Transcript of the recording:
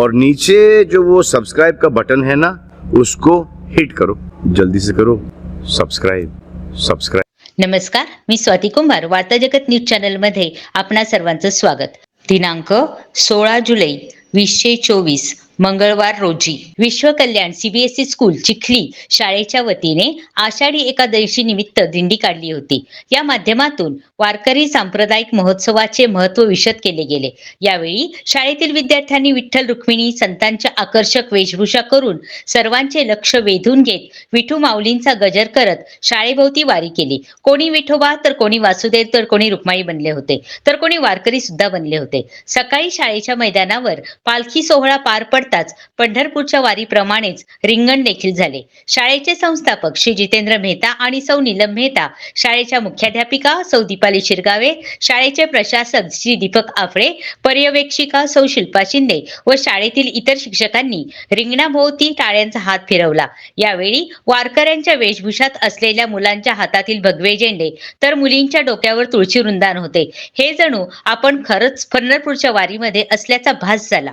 और नीचे जो वो सब्सक्राइब का बटन है ना उसको हिट करो। जल्दी से करो। सब्सक्राइब सब्सक्राइब नमस्कार मी स्वाती कुंभार वार्ता जगत न्यूज चॅनलमध्ये आपणा सर्वांचं स्वागत. दिनांक सोळा जुलै वीसशे चोवीस मंगळवार रोजी विश्व कल्याण सीबीएसई स्कूल चिखली शाळेच्या वतीने आषाढी एकादशी निमित्त दिंडी काढली होती. या माध्यमातून वारकरी सांप्रदायिक महोत्सवाचे महत्त्व विशद केले गेले. यावेळी शाळेतील विद्यार्थ्यांनी विठ्ठल रुक्मिणी संतांच्या आकर्षक वेशभूषा करून सर्वांचे लक्ष वेधून घेत विठू माऊलींचा गजर करत शाळेभोवती वारी केली. कोणी विठोबा तर कोणी वासुदेव तर कोणी रुक्माई बनले होते. तर कोणी वारकरी सुद्धा बनले होते. सकाळी शाळेच्या मैदानावर पालखी सोहळा पार पडताच पंढरपूरच्या वारीप्रमाणेच रिंगण देखील झाले. शाळेचे संस्थापक श्री जितेंद्र मेहता आणि सौ नीलम मेहता शाळेच्या मुख्याध्यापिका सौ दीपाली शिरगावे शाळेचे प्रशासक श्री दीपक आफळे पर्यवेक्षिका सौ शिल्पा शिंदे व शाळेतील इतर शिक्षकांनी रिंगणाभोवती टाळ्यांचा हात फिरवला. यावेळी वारकऱ्यांच्या वेशभूषात असलेल्या मुलांच्या हातातील भगवे झेंडे तर मुलींच्या डोक्यावर तुळशी वृंदान होते. हे जणू आपण खरंच पंढरपूरच्या वारीमध्ये असल्याचा भास झाला.